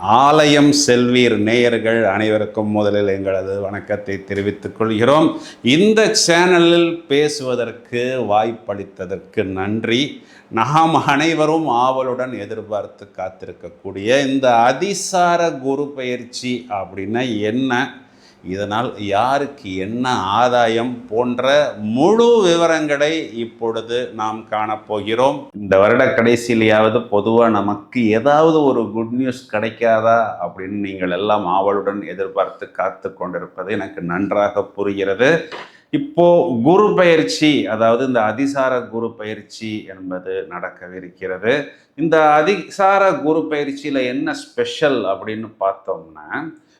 ஆலயம் செல்வீர் நேயர்கள் அனைவருக்கும் முதலில் எங்களது வணக்கத்தை தெரிவித்துக் கொள்கிறோம். இந்த சேனலில் பேசுவதற்கு வாய்ப்பளித்ததற்கு நன்றி. நாம் அனைவரும் ஆவலுடன் எதிர்பார்த்து காத்திருக்கக்கூடிய இந்த அதிசார குரு பயிற்சி அப்படின்னா என்ன? இதனால் யாருக்கு என்ன ஆதாயம் போன்ற முழு விவரங்களை இப்பொழுது நாம் காணப்போகிறோம். இந்த வருட கடைசியிலேயாவது பொதுவாக நமக்கு ஏதாவது ஒரு குட் நியூஸ் கிடைக்காதா அப்படின்னு நீங்கள் எல்லாம் ஆவலுடன் எதிர்பார்த்து காத்து கொண்டிருப்பது எனக்கு நன்றாக புரிகிறது. இப்போ குரு பயிற்சி அதாவது இந்த அதிசார குரு பயிற்சி என்பது நடக்கவிருக்கிறது. இந்த அதிசார குரு பயிற்சியில் என்ன ஸ்பெஷல் அப்படின்னு பார்த்தோம்னா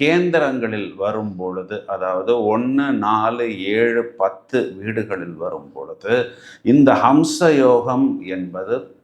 கேந்திரங்களில் வரும் பொழுது அதாவது ஒன்று நாலு ஏழு பத்து வீடுகளில் வரும் பொழுது இந்த ஹம்ச யோகம் என்பது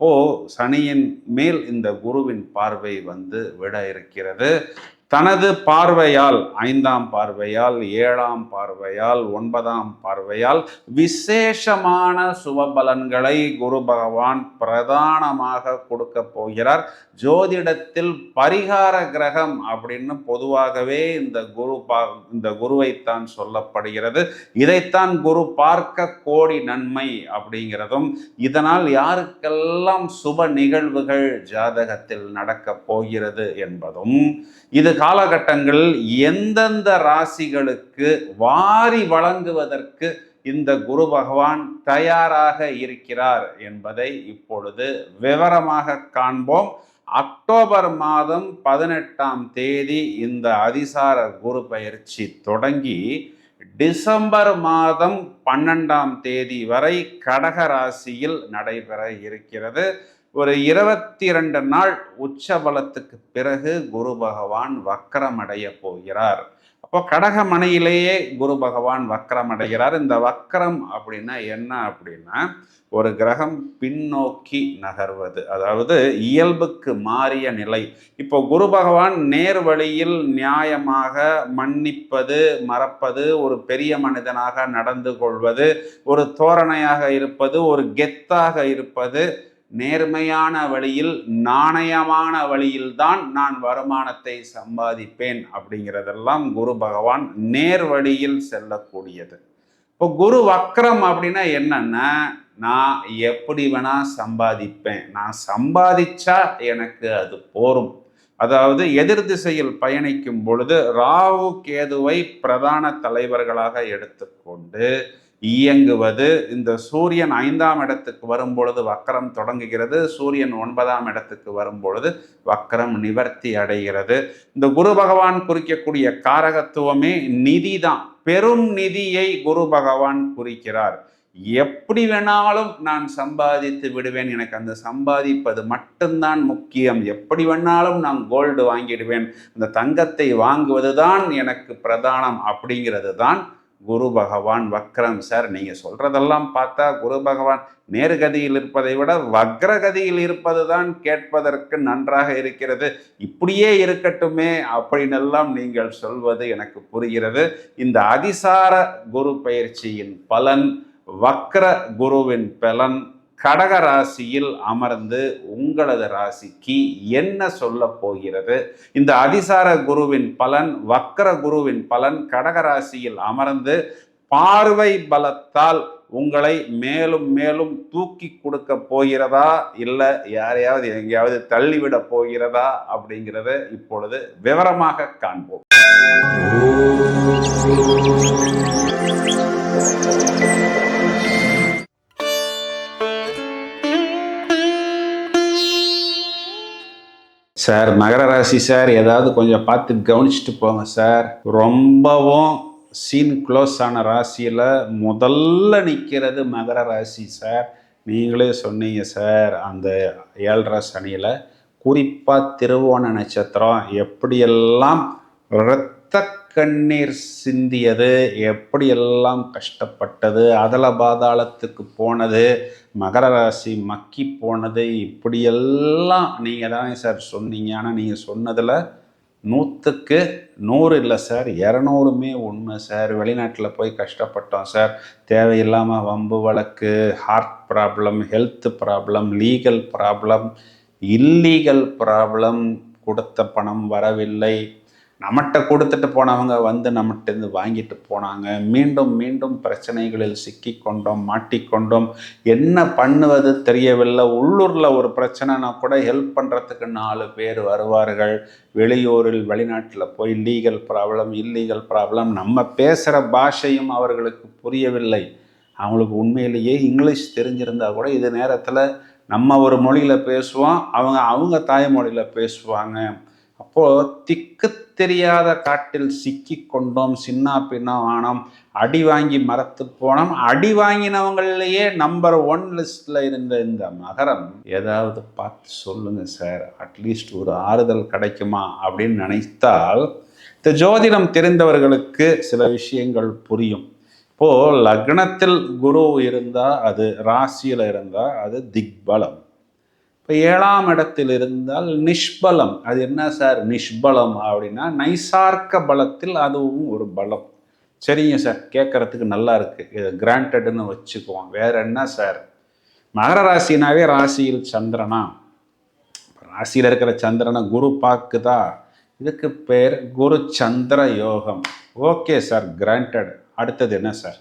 ஓ சனியின் மேல் இந்த குருவின் பார்வை வந்து விட இருக்கிறது. தனது பார்வையால் ஐந்தாம் பார்வையால் ஏழாம் பார்வையால் ஒன்பதாம் பார்வையால் விசேஷமான சுபபலன்களை குரு பகவான் பிரதானமாக கொடுக்க போகிறார். ஜோதிடத்தில் பரிகார கிரகம் அப்படின்னு பொதுவாகவே இந்த குரு பா இந்த குருவைத்தான் சொல்லப்படுகிறது. இதைத்தான் குரு பார்க்க கோடி நன்மை அப்படிங்கிறதும் இதனால் யாருக்கெல்லாம் சுப நிகழ்வுகள் ஜாதகத்தில் நடக்கப் போகிறது என்பதும் இது காலகட்டங்களில் எந்தெந்த ராசிகளுக்கு வாரி வழங்குவதற்கு இந்த குரு பகவான் தயாராக இருக்கிறார் என்பதை இப்பொழுது விவரமாக காண்போம். அக்டோபர் மாதம் பதினெட்டாம் தேதி இந்த அதிசார குரு பயிற்சி தொடங்கி டிசம்பர் மாதம் பன்னெண்டாம் தேதி வரை கடக ராசியில் நடைபெற இருக்கிறது. ஒரு இருபத்தி ரெண்டு நாள் உச்சபலத்துக்கு பிறகு குரு பகவான் வக்கரமடைய போகிறார். அப்போ கடகமனையிலேயே குரு பகவான் வக்கரம் அடைகிறார் இந்த வக்கரம் அப்படின்னா என்ன அப்படின்னா ஒரு கிரகம் பின்னோக்கி நகர்வது. அதாவது இயல்புக்கு மாறிய நிலை. இப்போ குரு பகவான் நேர் வழியில் நியாயமாக மன்னிப்பது மறப்பது ஒரு பெரிய மனிதனாக நடந்து கொள்வது ஒரு தோரணையாக இருப்பது ஒரு கெத்தாக இருப்பது நேர்மையான வழியில் நாணயமான வழியில்தான் நான் வருமானத்தை சம்பாதிப்பேன் அப்படிங்கிறதெல்லாம் குரு பகவான் நேர் வழியில் செல்லக்கூடியது. இப்போ குரு வக்ரம் அப்படின்னா என்னன்னா நான் எப்படி வேணா சம்பாதிப்பேன். நான் சம்பாதிச்சா எனக்கு அது போரும். அதாவது எதிர் திசையில் பயணிக்கும் பொழுது ராகு கேதுவை பிரதான தலைவர்களாக எடுத்துக்கொண்டு இயங்குவது. இந்த சூரியன் ஐந்தாம் இடத்துக்கு வரும் பொழுது வக்கரம் தொடங்குகிறது. சூரியன் ஒன்பதாம் இடத்துக்கு வரும் பொழுது வக்கரம் நிவர்த்தி அடைகிறது. இந்த குரு பகவான் குறிக்கக்கூடிய காரகத்துவமே நிதி தான் பெரும் நிதியை குரு பகவான் குறிக்கிறார். எப்படி வேணாலும் நான் சம்பாதித்து விடுவேன். எனக்கு அந்த சம்பாதிப்பது மட்டும்தான் முக்கியம். எப்படி வேணாலும் நான் கோல்டு வாங்கிடுவேன். அந்த தங்கத்தை வாங்குவது தான் எனக்கு பிரதானம் அப்படிங்கிறது தான் குரு பகவான் வக்ரம் சார். நீங்கள் சொல்கிறதெல்லாம் பார்த்தா குரு பகவான் நேர்கதியில் இருப்பதை விட வக்ரகதியில் இருப்பது தான் கேட்பதற்கு நன்றாக இருக்கிறது. இப்படியே இருக்கட்டுமே அப்படின்னெல்லாம் நீங்கள் சொல்வது எனக்கு புரிகிறது. இந்த அதிசார குரு பயிற்சியின் பலன் வக்ர குருவின் பலன் கடக ராசியில் அமர்ந்து உங்களது ராசிக்கு என்ன சொல்ல போகிறது? இந்த அதிசார குருவின் பலன் வக்கர குருவின் பலன் கடக ராசியில் அமர்ந்து பார்வை பலத்தால் உங்களை மேலும் மேலும் தூக்கி கொடுக்க போகிறதா? இல்லை யாரையாவது எங்கேயாவது தள்ளிவிட போகிறதா? அப்படிங்கிறத இப்பொழுது விவரமாக காண்போம். Thank you. சார் மகர ராசி சார் ஏதாவது கொஞ்சம் பார்த்து கவனிச்சுட்டு போங்க சார். ரொம்பவும் சீன் க்ளோஸ் ஆன ராசியில் முதல்ல நிற்கிறது மகர ராசி சார். நீங்களே சொன்னீங்க சார் அந்த ஏழரை சனியில் குறிப்பாக திருவோண நட்சத்திரம் எப்படியெல்லாம் இரத்த கண்ணீர் சிந்தியது எப்படியெல்லாம் கஷ்டப்பட்டது அதல பாதாளத்துக்கு போனது மகர ராசி மக்கி போனது இப்படியெல்லாம் நீங்கள் தானே சார் சொன்னீங்க. ஆனால் நீங்கள் சொன்னதில் நூற்றுக்கு நூறு இல்லை சார் இரநூறுமே உண்மை சார். வெளிநாட்டில் போய் கஷ்டப்பட்டோம் சார். தேவையில்லாமல் வம்பு வழக்கு heart problem health problem legal problem illegal problem கொடுத்த பணம் வரவில்லை. நம்மகிட்ட கொடுத்துட்டு போனவங்க வந்து நம்மகிட்டேருந்து வாங்கிட்டு போனாங்க. மீண்டும் மீண்டும் பிரச்சனைகளில் சிக்கி கொண்டோம் மாட்டிக்கொண்டோம். என்ன பண்ணுவது தெரியவில்லை. உள்ளூரில் ஒரு பிரச்சனைனா கூட ஹெல்ப் பண்ணுறதுக்கு நாலு பேர் வருவார்கள். வெளியூரில் வெளிநாட்டில் போய் லீகல் ப்ராப்ளம் இல்லீகல் ப்ராப்ளம் நம்ம பேசுகிற பாஷையும் அவர்களுக்கு புரியவில்லை. அவங்களுக்கு உண்மையிலேயே இங்கிலீஷ் தெரிஞ்சிருந்தா கூட இது நேரத்தில் நம்ம ஒரு மொழியில் பேசுவோம். அவங்க அவங்க தாய்மொழியில் பேசுவாங்க. அப்போது திக்கு தெரியாத காட்டில் சிக்கி கொண்டோம் சின்ன பின்னா ஆனோம் அடி வாங்கி மரத்து போனோம். அடி வாங்கினவங்களையே நம்பர் ஒன் லிஸ்ட்டில் இருந்த இந்த மகரம் ஏதாவது பார்த்து சொல்லுங்கள் சார் அட்லீஸ்ட் ஒரு ஆறுதல் கிடைக்குமா அப்படின்னு நினைத்தால் இந்த ஜோதிடம் தெரிந்தவர்களுக்கு சில விஷயங்கள் புரியும். இப்போது லக்னத்தில் குரு இருந்தால் அது ராசியில் இருந்தால் அது திக்பலம். இப்போ ஏழாம் இடத்தில் இருந்தால் நிஷ்பலம். அது என்ன சார்? நிஷ்பலம் அப்படின்னா நைசார்க்க பலத்தில் அதுவும் ஒரு பலம். சரிங்க சார். கேட்குறதுக்கு நல்லா இருக்குது இது கிராண்டட்னு வச்சுக்குவோம். வேற என்ன சார்? மகர ராசினாவே ராசியில் சந்திரனா? ராசியில் இருக்கிற சந்திரனை குரு பார்க்குதா? இதுக்கு பேர் குரு சந்திர யோகம். Okay sir. கிராண்டட் அடுத்தது என்ன சார்?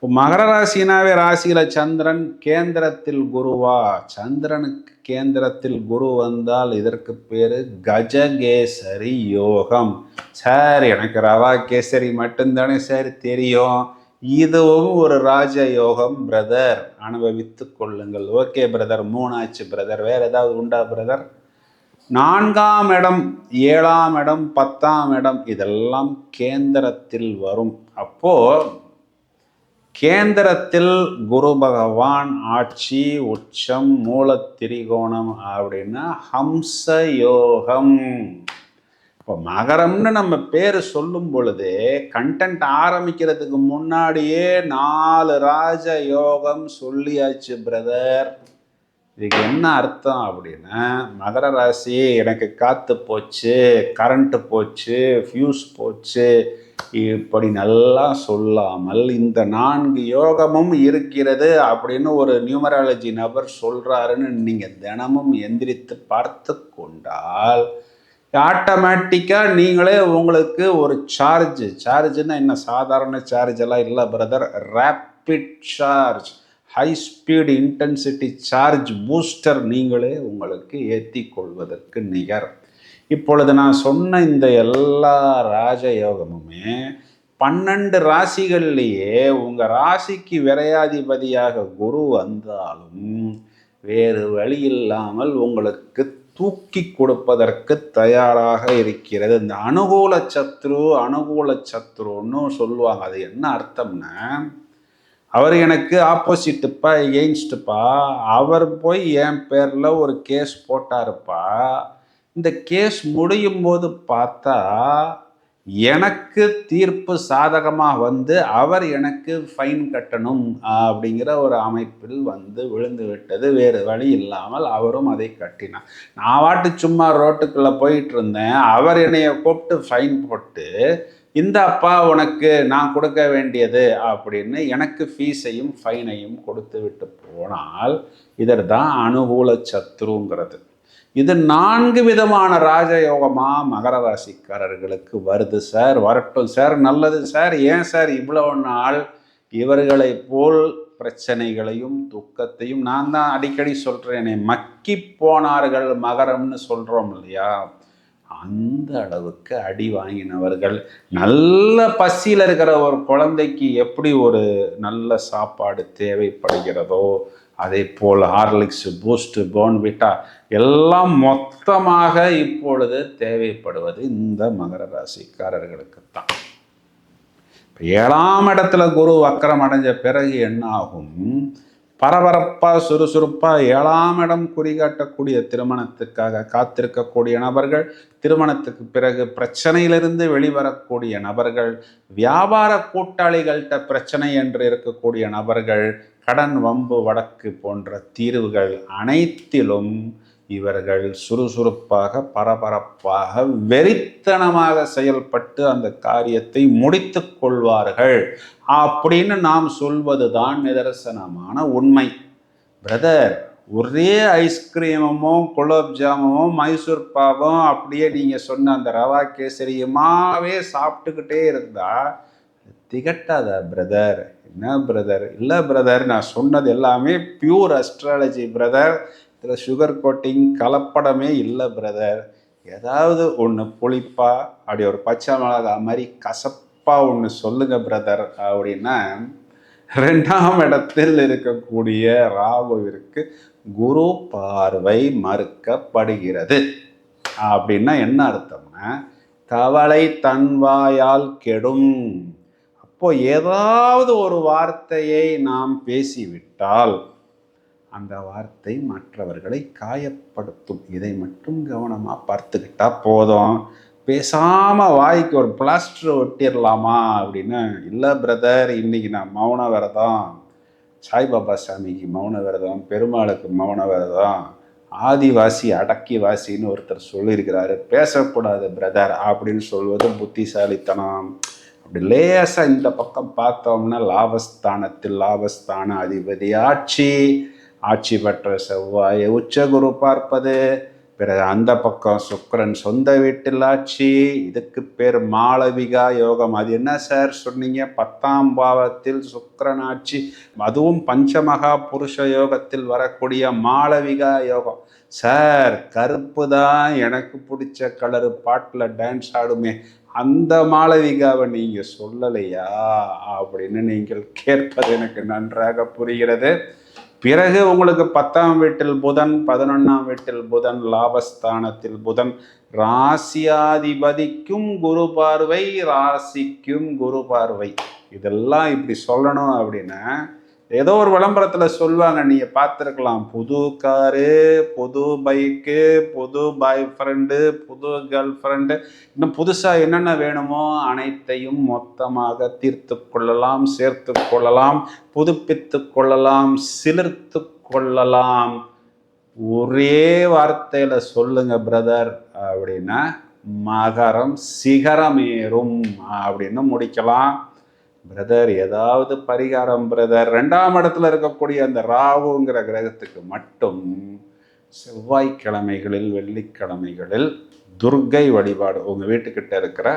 இப்போ மகர ராசினாவே ராசியில் சந்திரன் கேந்திரத்தில் குருவா? சந்திரனுக்கு கேந்திரத்தில் குரு வந்தால் இதற்கு பேர் கஜகேசரி யோகம். சார் எனக்கு ரவா கேசரி மட்டும்தானே சார் தெரியும். இதுவும் ஒரு ராஜ யோகம் பிரதர். அனுபவித்து கொள்ளுங்கள். Okay brother. மூணாச்சு பிரதர். வேற ஏதாவது உண்டா பிரதர்? நான்காம் இடம் ஏழாம் இடம் பத்தாம் இடம் இதெல்லாம் கேந்திரத்தில் வரும். அப்போ கேந்திரத்தில் குரு பகவான் ஆட்சி உச்சம் மூல திரிகோணம் அப்படின்னா ஹம்ச யோகம் இப்போ மகரம்னு நம்ம பேர் சொல்லும் பொழுது கண்டென்ட் ஆரம்பிக்கிறதுக்கு முன்னாடியே நாலு ராஜ யோகம் சொல்லியாச்சு பிரதர் இதுக்கு என்ன அர்த்தம் அப்படின்னா மகர ராசி எனக்கு காற்று போச்சு கரண்ட்டு போச்சு ஃப்யூஸ் போச்சு இப்படி நல்லா சொல்லாமல் இந்த நான்கு யோகமும் இருக்கிறது அப்படின்னு ஒரு நியூமராலஜி நபர் சொல்கிறாருன்னு நீங்கள் தினமும் எந்திரித்து பார்த்து கொண்டால் ஆட்டோமேட்டிக்காக நீங்களே உங்களுக்கு ஒரு சார்ஜ் சார்ஜுன்னா என்ன? சாதாரண சார்ஜ் எல்லாம் இல்லை brother rapid charge high speed intensity charge booster நீங்களே உங்களுக்கு ஏற்றி கொள்வதற்கு நிகர். இப்பொழுது நான் சொன்ன இந்த எல்லா ராஜயோகமுமே பன்னெண்டு ராசிகள்லேயே உங்கள் ராசிக்கு விரையாதிபதியாக குரு வந்தாலும் வேறு வழி இல்லாமல் உங்களுக்கு தூக்கி கொடுப்பதற்கு தயாராக இருக்கிறது. இந்த அனுகூல சத்ரு அனுகூல சத்ருன்னு சொல்லுவாங்க. அது என்ன அர்த்தம்னா அவர் எனக்கு ஆப்போசிட்டுப்பா எகெயின்ஸ்டுப்பா அவர் போய் என் பேரில் ஒரு கேஸ் போட்டாருப்பா இந்த கேஸ் முடியும் போது பார்த்தா எனக்கு தீர்ப்பு சாதகமாக வந்து அவர் எனக்கு ஃபைன் கட்டணும் அப்படிங்கிற ஒரு அமைப்பில் வந்து விழுந்து விட்டது. வேறு வழி இல்லாமல் அவரும் அதை கட்டினார். நான் வாட்டு சும்மா ரோட்டுக்குள்ளே போயிட்டு இருந்தேன். அவர் என்னைய கூப்பிட்டு ஃபைன் போட்டு இந்த அப்பா உனக்கு நான் கொடுக்க வேண்டியது அப்படின்னு எனக்கு ஃபீஸையும் ஃபைனையும் கொடுத்து விட்டு போனால் இதர் தான் அனுகூல சத்ருங்கிறது. இது நான்கு விதமான ராஜயோகமா மகர ராசிக்காரர்களுக்கு வருது சார் வரட்டும் சார் நல்லது சார் ஏன் சார் இவ்வளவு நாள் இவர்களை போல் பிரச்சனைகளையும் துக்கத்தையும் நான் தான் அடிக்கடி சொல்கிறேனே மக்கி போனார்கள் மகரம்னு சொல்கிறோம் இல்லையா? அந்த அளவுக்கு அடி வாங்கினவர்கள். நல்ல பசியில் இருக்கிற ஒரு குழந்தைக்கு எப்படி ஒரு நல்ல சாப்பாடு தேவைப்படுகிறதோ அதே போல் ஹார்லிக்ஸ் பூஸ்ட் போன்விட்டா எல்லாம் மொத்தமாக இப்பொழுது தேவைப்படுவது இந்த மகர ராசிக்காரர்களுக்கு தான் இப்போ ஏழாம் இடத்துல குரு வக்கரம் அடைஞ்ச பிறகு என்ன ஆகும் பரபரப்பாக சுறுசுறுப்பாக ஏழாம் இடம் குறிகாட்டக்கூடிய திருமணத்துக்காக காத்திருக்கக்கூடிய நபர்கள் திருமணத்துக்கு பிறகு பிரச்சனையிலிருந்து வெளிவரக்கூடிய நபர்கள் வியாபார கூட்டாளிகள்கிட்ட பிரச்சனை என்று இருக்கக்கூடிய நபர்கள் கடன் வம்பு வடக்கு போன்ற தீர்வுகள் அனைத்திலும் இவர்கள் சுறுசுறுப்பாக பரபரப்பாக வெறித்தனமாக செயல்பட்டு அந்த காரியத்தை முடித்து கொள்வார்கள். அப்படின்னு நாம் சொல்வதுதான் நிதர்சனமான உண்மை. பிரதர் ஒரே ஐஸ்கிரீமுமோ குலோப் ஜாமுமோ மைசூர் பாவம் அப்படியே நீங்கள் சொன்ன அந்த ரவா கேசரியுமாவே சாப்பிட்டுக்கிட்டே இருந்தா திகட்டாத பிரதர் என்ன பிரதர் இல்லை பிரதர் நான் சொன்னது எல்லாமே பியூர் அஸ்ட்ராலஜி பிரதர் இதில் சுகர் கோட்டிங் கலப்படமே இல்லை பிரதர் ஏதாவது ஒன்று புளிப்பா அப்படி ஒரு பச்சை மிளகா மாதிரி கசப்பாக ஒன்று சொல்லுங்கள் பிரதர் அப்படின்னா ரெண்டாம் இடத்தில் இருக்கக்கூடிய ராகுவிற்கு குரு பார்வை மறுக்கப்படுகிறது. அப்படின்னா என்ன அர்த்தம்னா தவளை தன்வாயால் கெடும். அப்போ ஏதாவது ஒரு வார்த்தையை நாம் பேசிவிட்டால் அந்த வார்த்தை மற்றவர்களை காயப்படுத்தும். இதை மட்டும் கவனமாக பார்த்துக்கிட்டா போதும். பேசாமல் வாய்க்கு ஒரு பிளாஸ்டர் ஒட்டிடலாமா அப்படின்னு இல்லை பிரதர் இன்னைக்கு நான் மௌன விரதம். சாய்பாபா சாமிக்கு மௌன விரதம் பெருமாளுக்கு மௌன விரதம். ஆதிவாசி அடக்கி வாசின்னு ஒருத்தர் சொல்லியிருக்கிறாரு. பேசக்கூடாது பிரதர் அப்படின்னு சொல்வது புத்திசாலித்தனம். அப்படி லேசாக இந்த பக்கம் பார்த்தோம்னா லாபஸ்தானத்தில் லாபஸ்தான அதிபதி ஆட்சி. ஆட்சி பெற்ற செவ்வாயை உச்சகுரு பார்ப்பது பிறகு அந்த பக்கம் சுக்கரன் சொந்த வீட்டில் ஆட்சி இதுக்கு பேர் மாளவிகா யோகம். அது என்ன சார் சொன்னீங்க? பத்தாம் பாவத்தில் சுக்கரன் ஆட்சி அதுவும் பஞ்சமகா புருஷ யோகத்தில் வரக்கூடிய மாளவிகா யோகம். சார் கருப்பு தான் எனக்கு பிடிச்ச கலரு பாட்டில் டான்ஸ் ஆடுமே. அந்த மாளவிகாவை நீங்கள் சொல்லலையா அப்படின்னு நீங்கள் கேட்பது எனக்கு நன்றாக புரிகிறது. பிறகு உங்களுக்கு பத்தாம் வீட்டில் புதன் பதினொன்றாம் வீட்டில் புதன் லாபஸ்தானத்தில் புதன். ராசியாதிபதிக்கும் குரு பார்வை ராசிக்கும் குரு பார்வை. இதெல்லாம் இப்படி சொல்லணும் அப்படின்னா ஏதோ ஒரு விளம்பரத்தில் சொல்லுவாங்க நீங்கள் பார்த்துருக்கலாம். புது காரு புது பைக்கு புது பாய் ஃப்ரெண்டு புது கேர்ள் ஃப்ரெண்டு. இன்னும் புதுசாக என்னென்ன வேணுமோ அனைத்தையும் மொத்தமாக தீர்த்து கொள்ளலாம் சேர்த்து கொள்ளலாம் புதுப்பித்து கொள்ளலாம் சிலிர்த்து கொள்ளலாம். ஒரே வார்த்தையில் சொல்லுங்க பிரதர் அப்படின்னா மகரம் சிகரமேறும் அப்படின்னு முடிக்கலாம். பிரதர் ஏதாவது பரிகாரம் பிரதர் ரெண்டாம் இடத்துல இருக்கக்கூடிய அந்த ராகுங்கிற கிரகத்துக்கு மட்டும் செவ்வாய்க்கிழமைகளில் வெள்ளிக்கிழமைகளில் துர்க்கை வழிபாடு. உங்கள் வீட்டுக்கிட்ட இருக்கிற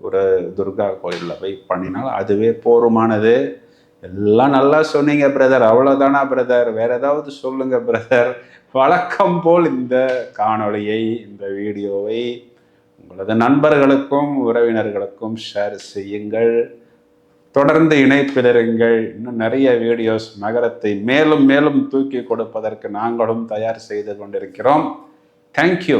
ஒரு துர்கா கோயிலில் போய் பண்ணினால் அதுவே போருமானது. எல்லாம் நல்லா சொன்னீங்க பிரதர் அவ்வளோதானா பிரதர் வேற ஏதாவது சொல்லுங்க பிரதர் வழக்கம் போல் இந்த காணொளியை இந்த வீடியோவை உங்களது நண்பர்களுக்கும் உறவினர்களுக்கும் ஷேர் செய்யுங்கள். தொடர்ந்து இணைப்பிலிருங்கள். இன்னும் நிறைய வீடியோஸ் நகரத்தை மேலும் மேலும் தூக்கி கொடுப்பதற்கு நாங்களும் தயார் செய்து கொண்டிருக்கிறோம். தேங்க்யூ